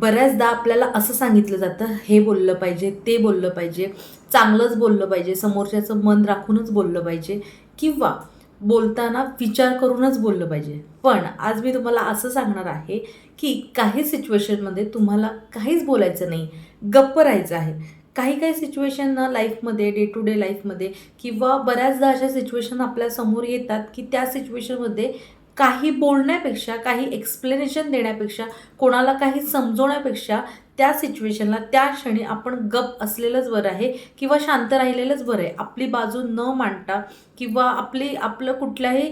बऱ्याचदा आपल्याला असं सांगितलं जातं हे बोललं पाहिजे ते बोललं पाहिजे चांगलंच बोललं पाहिजे समोरच्याचं मन राखूनच बोललं पाहिजे किंवा बोलताना विचार करूनच बोललं पाहिजे. पण आज मी तुम्हाला असं सांगणार आहे की काही सिच्युएशनमध्ये तुम्हाला काहीच बोलायचं नाही गप्प राहायचं आहे. काही काही सिच्युएशन ना लाईफमध्ये डे टू डे लाईफमध्ये किंवा बऱ्याचदा अशा सिच्युएशन आपल्यासमोर येतात की त्या सिच्युएशनमध्ये काही बोलण्यापेक्षा काही एक्सप्लेनेशन देण्यापेक्षा कोणाला काही समजवण्यापेक्षा त्या सिच्युएशनला त्या क्षणी आपण गप असलेलंच बरं आहे किंवा शांत राहिलेलंच बरं आहे. आपली बाजू न मांडता किंवा आपली आपलं कुठल्याही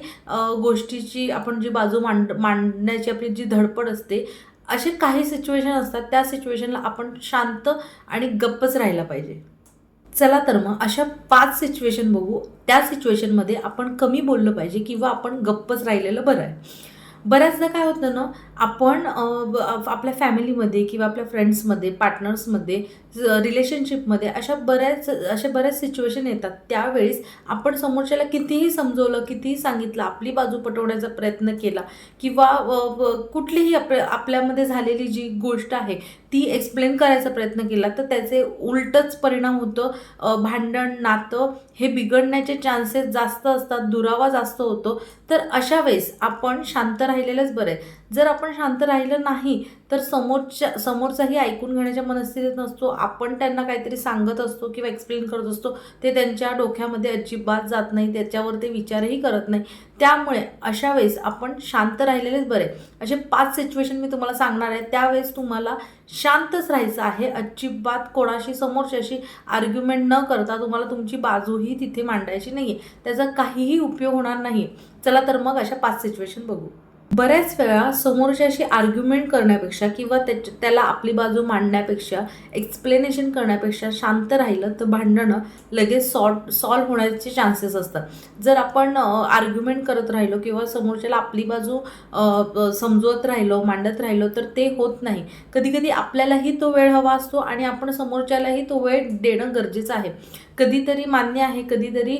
गोष्टीची आपण जी बाजू मांड मांडण्याची आपली जी धडपड असते असे काही सिच्युएशन असतात त्या सिच्युएशनला आपण शांत आणि गप्पच राहायला पाहिजे. चला तर मग अशा पाच सिच्युएशन बघू. त्या सिच्युएशनमध्ये आपण कमी बोललं पाहिजे किंवा आपण गप्पच राहिलेलं बरं आहे. बऱ्याचदा काय होतं ना आपण आपल्या फॅमिलीमध्ये किंवा आपल्या फ्रेंड्समध्ये पार्टनर्समध्ये रिलेशनशिपमध्ये अशा बऱ्याच अशा बऱ्याच सिच्युएशन येतात. त्यावेळेस आपण समोरच्याला कितीही समजवलं कितीही सांगितलं आपली बाजू पटवण्याचा प्रयत्न केला किंवा कुठलीही आप आपल्यामध्ये झालेली जी गोष्ट आहे ती एक्सप्लेन करायचा प्रयत्न केला तर त्याचे उलटच परिणाम होतं. भांडण नातं हे बिघडण्याचे चान्सेस जास्त असतात दुरावा जास्त होतो. तर अशा वेळेस आपण शांत राहिलेलंच बरं आहे. जर आपण शांत राहिलं नाही तर समोरच्या समोरचाही ऐकून घेण्याच्या मनस्थितीत नसतो. आपण त्यांना काहीतरी सांगत असतो किंवा एक्सप्लेन करत असतो. ते त्यांच्या डोक्यामध्ये अजिबात जात नाही त्याच्यावर ते विचारही करत नाही. त्यामुळे अशा वेळेस आपण शांत राहिलेलेच बरे. असे पाच सिच्युएशन मी तुम्हाला सांगणार आहे. त्यावेळेस तुम्हाला शांतच राहायचं आहे. अजिबात कोणाशी समोरच्याशी आर्ग्युमेंट न करता तुम्हाला तुमची बाजूही तिथे मांडायची नाही आहे त्याचा काहीही उपयोग होणार नाही. चला तर मग अशा पाच सिच्युएशन बघू. बऱ्याच वेळा समोरच्याशी आर्ग्युमेंट करण्यापेक्षा किंवा त्याच्या त्याला आपली बाजू मांडण्यापेक्षा एक्सप्लेनेशन करण्यापेक्षा शांत राहिलं तर भांडणं लगेच सॉल्व सॉल्व्ह होण्याचे चान्सेस असतात. जर आपण आर्ग्युमेंट करत राहिलो किंवा समोरच्याला आपली बाजू समजवत राहिलो मांडत राहिलो तर ते होत नाही. कधीकधी आपल्यालाही तो वेळ हवा असतो आणि आपण समोरच्यालाही तो वेळ देणं गरजेचं आहे. कधीतरी मान्य आहे कधीतरी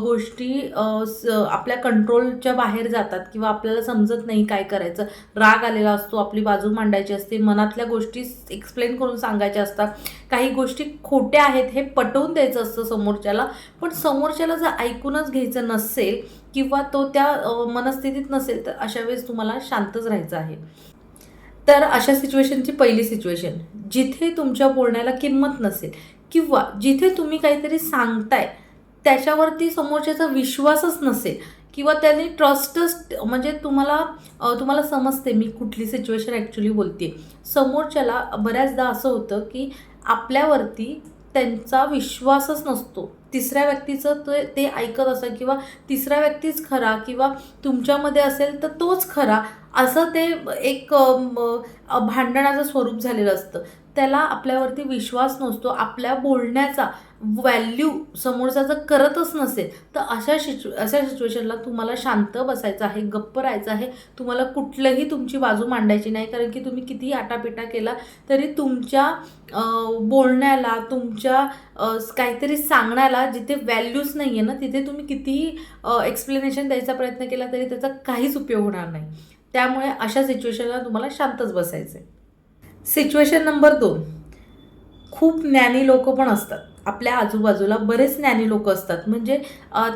गोष्टी आपल्या कंट्रोलच्या बाहेर जातात किंवा आपल्याला समजत नाही काय करायचं. राग आलेला असतो आपली बाजू मांडायची असते मनातल्या गोष्टी एक्सप्लेन करून सांगायच्या असतात. काही गोष्टी खोट्या आहेत हे पटवून द्यायचं असतं समोरच्याला पण समोरच्याला जर ऐकूनच घ्यायचं नसेल किंवा तो त्या मनस्थितीत नसेल तर अशा वेळेस तुम्हाला शांतच राहायचं आहे. तर अशा सिच्युएशनची पहिली सिच्युएशन जिथे तुमच्या बोलण्याला किंमत नसेल किंवा जिथे तुम्ही काहीतरी सांगताय त्याच्यावरती समोरच्याचा विश्वासच नसेल किंवा त्यांनी ट्रस्टच म्हणजे तुम्हाला तुम्हाला समजते मी कुठली सिच्युएशन ॲक्च्युली बोलते. समोरच्याला बऱ्याचदा असं होतं की आपल्यावरती त्यांचा विश्वासच नसतो. तिसऱ्या व्यक्तीचं ते ते ऐकत असं किंवा तिसरा व्यक्तीच खरा किंवा तुमच्यामध्ये असेल तर तोच खरा असं ते एक भांडणाचं स्वरूप झालेलं असतं. त्याला आपल्यावरती विश्वास नसतो आपल्या बोलण्याचा व्हॅल्यू समोरचा जर करतच नसेल तर अशा सिच्यु अशा सिच्युएशनला तुम्हाला शांत बसायचं आहे गप्प राहायचं आहे. तुम्हाला कुठलंही तुमची बाजू मांडायची नाही कारण की तुम्ही कितीही आटापिटा केला तरी तुमच्या बोलण्याला तुमच्या काहीतरी सांगण्याला जिथे व्हॅल्यूज नाही आहे ना तिथे तुम्ही कितीही एक्सप्लेनेशन द्यायचा प्रयत्न केला तरी त्याचा काहीच उपयोग होणार नाही. त्यामुळे अशा सिच्युएशनला तुम्हाला शांतच बसायचं आहे सिच्युएशन नंबर दोन. खूप ज्ञानी लोक पण असतात. आपल्या आजूबाजूला बरेच ज्ञानी लोक असतात. म्हणजे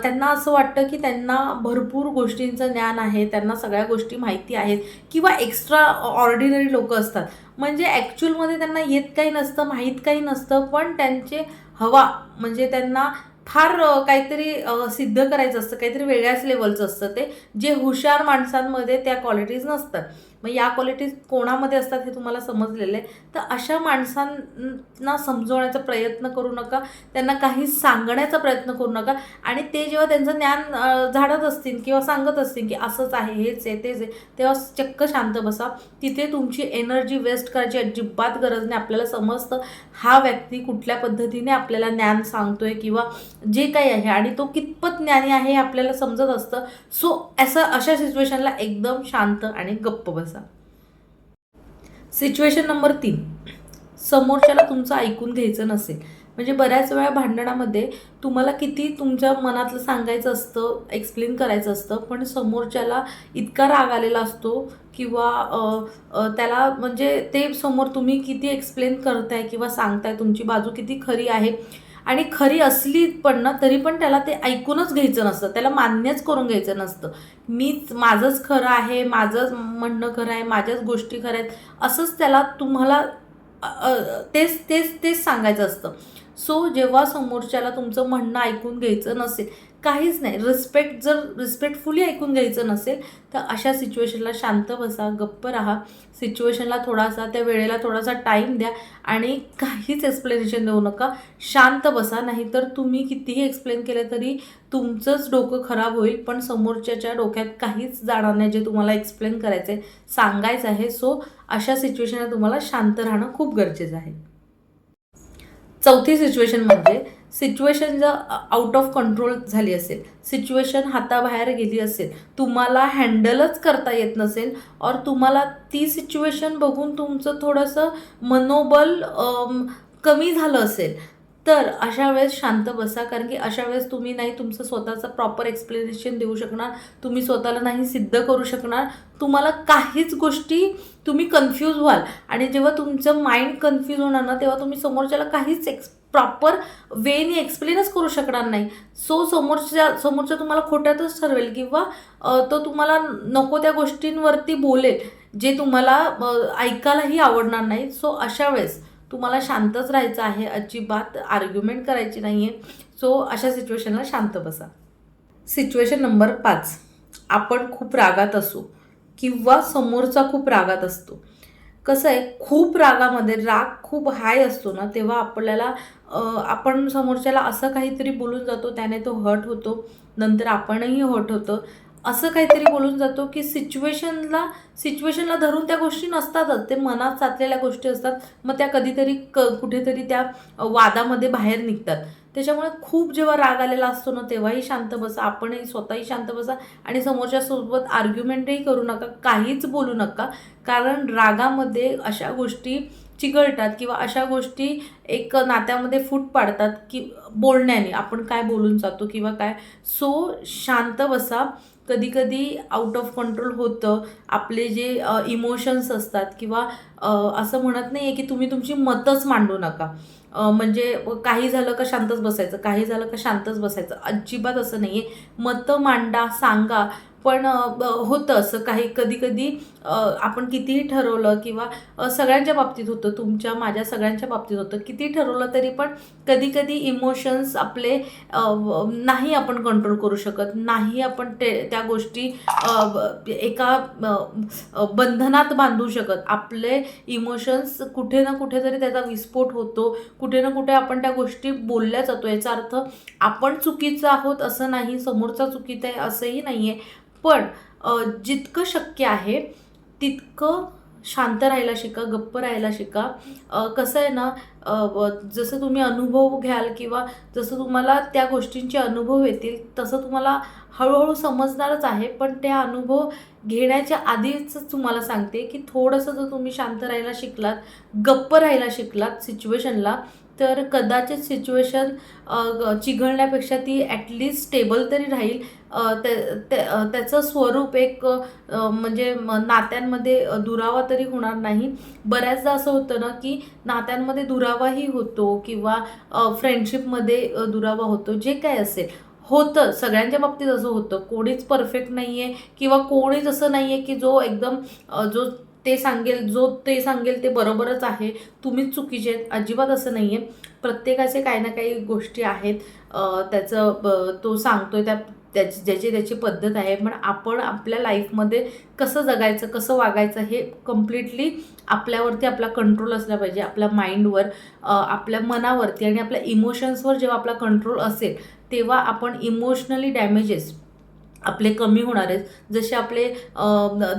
त्यांना असं वाटतं की त्यांना भरपूर गोष्टींचं ज्ञान आहे त्यांना सगळ्या गोष्टी माहिती आहेत किंवा एक्स्ट्रा ऑर्डिनरी लोक असतात. म्हणजे ॲक्च्युअलमध्ये त्यांना येत काही नसतं माहीत काही नसतं पण त्यांचे हवा म्हणजे त्यांना फार काहीतरी सिद्ध करायचं असतं काहीतरी वेगळ्याच लेवलचं असतं ते जे हुशार माणसांमध्ये त्या क्वालिटीज नसतात. मग या क्वालिटीज कोणामध्ये असतात हे तुम्हाला समजलेलं आहे. तर अशा माणसांना समजवण्याचा प्रयत्न करू नका. त्यांना काही सांगण्याचा प्रयत्न करू नका. आणि ते जेव्हा त्यांचं ज्ञान झाडत असतील किंवा सांगत असतील की असंच आहे हेच आहे तेच आहे तेव्हा चक्क शांत बसा. तिथे तुमची एनर्जी वेस्ट करायची अजिबात गरज नाही. आपल्याला समजतं हा व्यक्ती कुठल्या पद्धतीने आपल्याला ज्ञान सांगतोय किंवा जे काही आहे आणि तो कितपत ज्ञानी आहे हे आपल्याला समजत असतं. सो असं अशा सिच्युएशनला एकदम शांत आणि गप्प बसा. सिच्युएशन नंबर तीन. समोरच्याला तुमचं ऐकून घ्यायचं नसेल. म्हणजे बऱ्याच वेळा भांडणामध्ये तुम्हाला किती तुमच्या मनातलं सांगायचं असतं एक्सप्लेन करायचं असतं पण समोरच्याला इतका राग आलेला असतो किंवा त्याला म्हणजे ते समोर तुम्ही किती एक्सप्लेन करताय किंवा सांगताय तुमची बाजू किती खरी आहे आणि खरी असली पण ना तरी पण त्याला ते ऐकूनच घ्यायचं नसतं. त्याला मान्यच करून घ्यायचं नसतं. मीच माझंच खरं आहे माझंच म्हणणं खरं आहे माझ्याच गोष्टी खऱ्या आहेत असंच त्याला तुम्हाला तेच तेच तेच सांगायचं असतं. सो जेव्हा समोरच्याला तुमचं म्हणणं ऐकून घ्यायचं नसेल काहीच नाही. रिस्पेक्ट जर रिस्पेक्टफुली ऐकून घ्यायचं नसेल तर अशा सिच्युएशनला शांत बसा गप्प राहा. सिच्युएशनला थोडासा त्या वेळेला थोडासा टाईम द्या आणि काहीच एक्सप्लेनेशन देऊ नका. शांत बसा नाहीतर तुम्ही कितीही एक्सप्लेन केलं तरी तुमचंच डोकं खराब होईल पण समोरच्याच्या डोक्यात काहीच जाणार नाही जे तुम्हाला एक्सप्लेन करायचं आहे सांगायचं आहे. सो अशा सिच्युएशनला तुम्हाला शांत राहणं खूप गरजेचं आहे. चौथी सिच्युएशन म्हणजे सिच्युएशन जर आउट ऑफ कंट्रोल झाली असेल. सिच्युएशन हाताबाहेर गेली असेल. तुम्हाला हँडलच करता येत नसेल. और तुम्हाला ती सिच्युएशन बघून तुमचं थोडंसं मनोबल कमी झालं असेल. तर अशा वेळेस शांत बसा. कारण की अशा वेळेस तुम्ही नाही तुमचं स्वतःचं प्रॉपर एक्सप्लेनेशन देऊ शकणार. तुम्ही स्वतःला नाही सिद्ध करू शकणार. तुम्हाला काहीच गोष्टी तुम्ही कन्फ्यूज व्हाल. आणि जेव्हा तुमचं माइंड कन्फ्यूज होणार ना तेव्हा तुम्ही समोरच्याला काहीच एक्स प्रॉपर वेने एक्सप्लेनच करू शकणार नाही. सो समोरच्या समोरच्या तुम्हाला खोट्यातच ठरवेल किंवा तो तुम्हाला नको त्या गोष्टींवरती बोलेल जे तुम्हाला ऐकायलाही आवडणार नाही. सो अशा वेळेस तुम्हाला शांतच राहायचं आहे. अजिबात आर्ग्युमेंट करायची नाही आहे सो अशा सिच्युएशनला शांत बसा. सिच्युएशन नंबर पाच. आपण खूप रागात असू किंवा समोरचा खूप रागात असतो. कसं आहे? खूप रागामध्ये राग खूप हाय असतो ना तेव्हा आपल्याला आपण समोरच्याला असं काहीतरी बोलून जातो त्याने तो हर्ट होतो नंतर आपणही हर्ट होतो. असं काहीतरी बोलून जातो की सिच्युएशनला सिच्युएशनला धरून त्या गोष्टी नसतातच. ते मनात साचलेल्या गोष्टी असतात. मग त्या कधीतरी क कुठेतरी त्या वादामध्ये बाहेर निघतात. त्याच्यामुळे खूप जेव्हा राग आलेला असतो ना तेव्हाही शांत बसा. आपणही स्वतःही शांत बसा. आणि समोरच्यासोबत आर्ग्युमेंटही करू नका. काहीच बोलू नका. कारण रागामध्ये अशा गोष्टी चिघळतात किंवा अशा गोष्टी एक नात्यामध्ये फूट पाडतात की बोलण्याने. आपण काय बोलून जातो किंवा काय. सो शांत बसा. कधीकधी आउट ऑफ कंट्रोल होतं. आपले जे इमोशन्स असतात किंवा असं म्हणत नाही आहे की तुम्ही तुमची मतच मांडू नका. म्हणजे काही झालं का शांतच बसायचं काही झालं का शांतच बसायचं. अजिबात असं नाही आहे मतं मांडा सांगा. पण होतं असं काही कधी कधी आपण कितीही ठरवलं किंवा सगळ्यांच्या बाबतीत होतं तुमच्या माझ्या सगळ्यांच्या बाबतीत होतं किती ठरवलं तरी पण कधी कधी इमोशन्स आपले नाही आपण कंट्रोल करू शकत नाही आपण ते त्या गोष्टी एका बंधनात बांधू शकत. आपले इमोशन्स कुठे ना कुठेतरी त्याचा विस्फोट होतो कुठे ना कुठे आपण त्या गोष्टी बोलल्या जातो. याचा अर्थ आपण चुकीचं आहोत असं नाही समोरचा चुकीचा आहे असंही नाही आहे पण जितकं शक्य आहे तितकं शांत राहायला शिका गप्प राहायला शिका. कसं आहे ना जसं तुम्ही अनुभव घ्याल किंवा जसं तुम्हाला त्या गोष्टींचे अनुभव येतील तसं तुम्हाला हळूहळू समजणारच आहे. पण त्या अनुभव घेण्याच्या आधीच तुम्हाला सांगते की थोडंसं जर तुम्ही शांत राहायला शिकलात गप्प राहायला शिकलात सिच्युएशनला तर कदाचित सिच्युएशन चिघळण्यापेक्षा ती ॲटलिस्ट स्टेबल तरी राहील. अ, त्या- त्याचं स्वरूप एक म्हणजे नात्यांमध्ये दुरावा तरी होणार नाही. बऱ्याचदा असं होतं ना की नात्यांमध्ये दुरावाही होतो किंवा फ्रेंडशिपमध्ये दुरावा होतो. जे काय असेल होतं. सगळ्यांच्या बाबतीत असं होतं. कोणीच परफेक्ट नाही आहे किंवा कोणीच असं नाही आहे की जो एकदम जो ते सांगेल जो ते सांगेल ते बरोबरच आहे. तुम्हीच चुकीचे आहेत. अजिबात असं नाही आहे प्रत्येकाचे काही ना काही गोष्टी आहेत. त्याचं ब- तो सांगतोय त्या त्याची ज्याची त्याची पद्धत आहे. पण आपण आपल्या लाईफमध्ये कसं जगायचं कसं वागायचं हे कम्प्लिटली आपल्यावरती आपला कंट्रोल असला पाहिजे. आपल्या माइंडवर आपल्या मनावरती आणि आपल्या इमोशन्सवर जेव्हा आपला कंट्रोल असेल तेव्हा आपण इमोशनली डॅमेजेस आपले कमी होणार आहेत. जसे आपले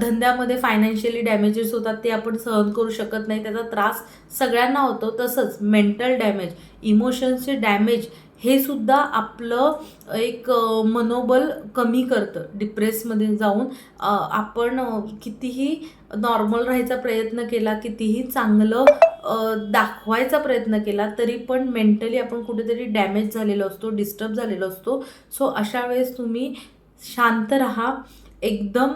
धंद्यामध्ये फायनान्शियली डॅमेजेस होतात ते आपण सहन करू शकत नाही. त्याचा त्रास सगळ्यांना होतो. तसंच मेंटल डॅमेज इमोशन्सचे डॅमेज हे सुद्धा आपलं एक मनोबल कमी करतं. डिप्रेसमध्ये जाऊन आपण कितीही नॉर्मल राहायचा प्रयत्न केला कितीही चांगलं दाखवायचा प्रयत्न केला तरी पण मेंटली आपण कुठेतरी डॅमेज झालेलो असतो डिस्टर्ब झालेलो असतो. सो अशा वेळेस तुम्ही शांत राहा. एकदम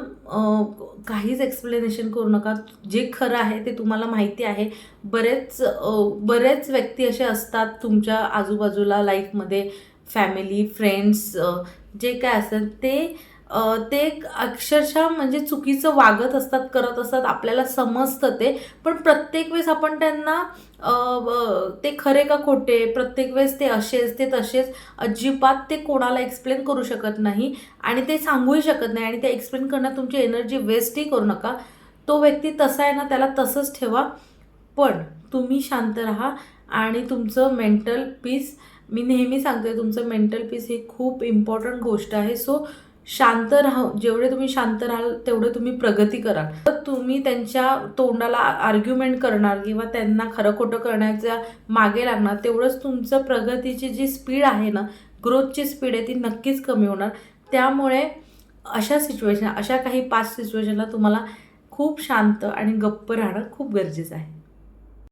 काहीच एक्सप्लेनेशन करू नका. जे खरं आहे ते तुम्हाला माहिती आहे. बरेच बरेच व्यक्ती असे असतात तुमच्या आजूबाजूला लाईफमध्ये फॅमिली फ्रेंड्स जे काय असतात ते ते अक्षरशः म्हणजे चुकीचं वागत असतात करत असतात आपल्याला समजतं ते. पण प्रत्येक वेळेस आपण त्यांना ते खरे का खोटे प्रत्येक वेळेस ते असेच ते तसेच अजिबात ते कोणाला एक्सप्लेन करू शकत नाही आणि ते सांगूही शकत नाही आणि ते एक्सप्लेन करण्यात तुमची एनर्जी वेस्टही करू नका. तो व्यक्ती तसा आहे ना त्याला तसंच ठेवा. पण तुम्ही शांत राहा आणि तुमचं मेंटल पीस मी नेहमी सांगते तुमचं मेंटल पीस ही खूप इम्पॉर्टंट गोष्ट आहे. सो शांत राहा जेवढे तुम्ही शांत राहाल तेवढे तुम्ही प्रगती कराल. तर तुम्ही त्यांच्या तोंडाला आर्ग्युमेंट करणार किंवा त्यांना खरं खोटं करण्याच्या मागे लागणार तेवढंच तुमचं प्रगतीची जी स्पीड आहे ना ग्रोथची स्पीड आहे ती नक्कीच कमी होणार. त्यामुळे अशा सिच्युएशन अशा काही पाच सिच्युएशनला तुम्हाला खूप शांत आणि गप्प राहणं खूप गरजेचं आहे.